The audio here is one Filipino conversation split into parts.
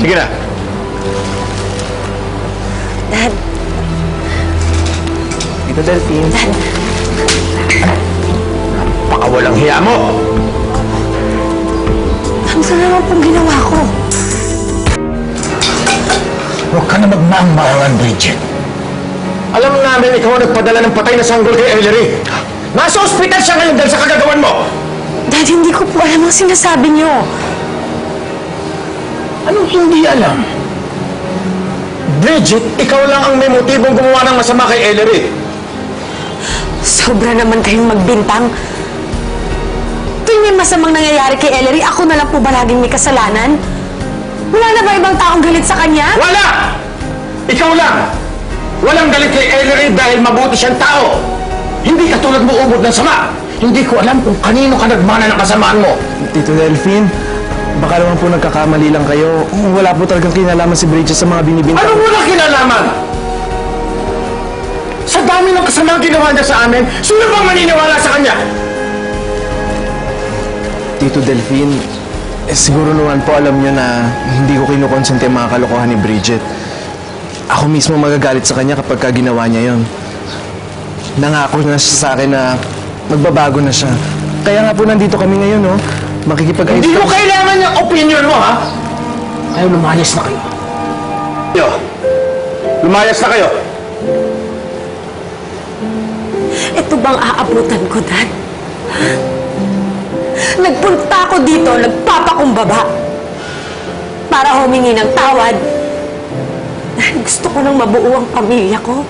Sige na. Dad, Tito Delphine. Baka walang hiya mo. ano sa naman pong ginawa ko? Huwag ka na magmaang-maangan, Bridget. Alam namin ikaw ang nagpadala ng patay na sanggol kay Ellery. Nasa ospital siya ngayon dahil sa kagagawan mo. Dad, hindi ko po alam ang sinasabi niyo. Anong hindi alam? Bridget, ikaw lang ang may motibong gumawa ng masama kay Ellery. Sobra naman kayong magbintang. Tuwing may masamang nangyayari kay Ellery, ako na lang po ba laging may kasalanan? Wala na ba ibang taong galit sa kanya? Wala! Ikaw lang! Walang galit kay Ellery dahil mabuti siyang tao. Hindi katulad mo umod ng sama. Hindi ko alam kung kanino ka nagmana ng kasamaan mo. Tito Delphine, baka naman po nagkakamali lang kayo. Wala po talagang kinalaman si Bridget sa mga binibintang. Ano mo na kinalaman? Sa dami ng kasamang ginawa niya sa amin, sino bang maniniwala sa kanya? Tito Delphine, eh, siguro naman po alam niyo na hindi ko kinukonsente ang mga kalokohan ni Bridget. Ako mismo magagalit sa kanya kapag ka ginawa niya yon. Nangako na siya sa akin na magbabago na siya. Kaya nga po nandito kami ngayon, no? Makikipag-ayos Hindi ko kailangan yung opinion mo, ha? Kayo, lumayas na kayo. Yo, lumayas na kayo. Ito bang aabutan ko, Dad? Nagpunta ako dito, nagpapakumbaba. Para humingi ng tawad. Dahil gusto ko nang mabuo ang pamilya ko.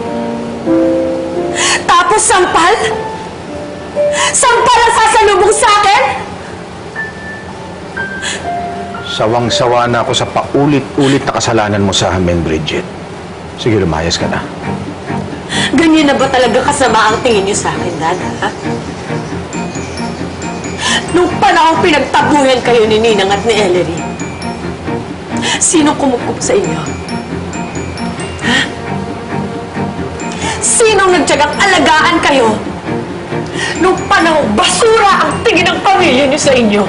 Tapos sampal? Sampal ang sasalubong sa akin? Sawang-sawa na ako sa paulit-ulit na kasalanan mo sa amin, Bridget. Sige, lumayas ka na. Ganyan na ba talaga kasama ang tingin niyo sa akin, Dad? Ha? Nung panahong pinagtabuyan kayo ni Ninang at ni Ellery, sino kumukup sa inyo? Ha? Sinong nagtsagang alagaan kayo? Nung panahong basura ang tingin ng pamilya niyo sa inyo?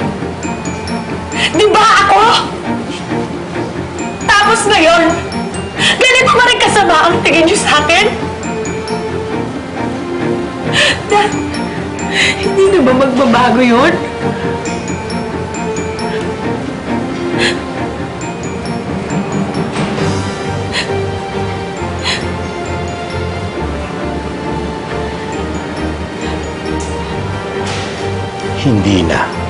Di ba Tapos ngayon, ganito pa rin kasama ang tingin niyo sa akin? Dad, hindi na ba magbabago yun? Hindi na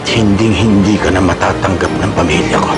at hinding-hindi ka na matatanggap ng pamilya ko.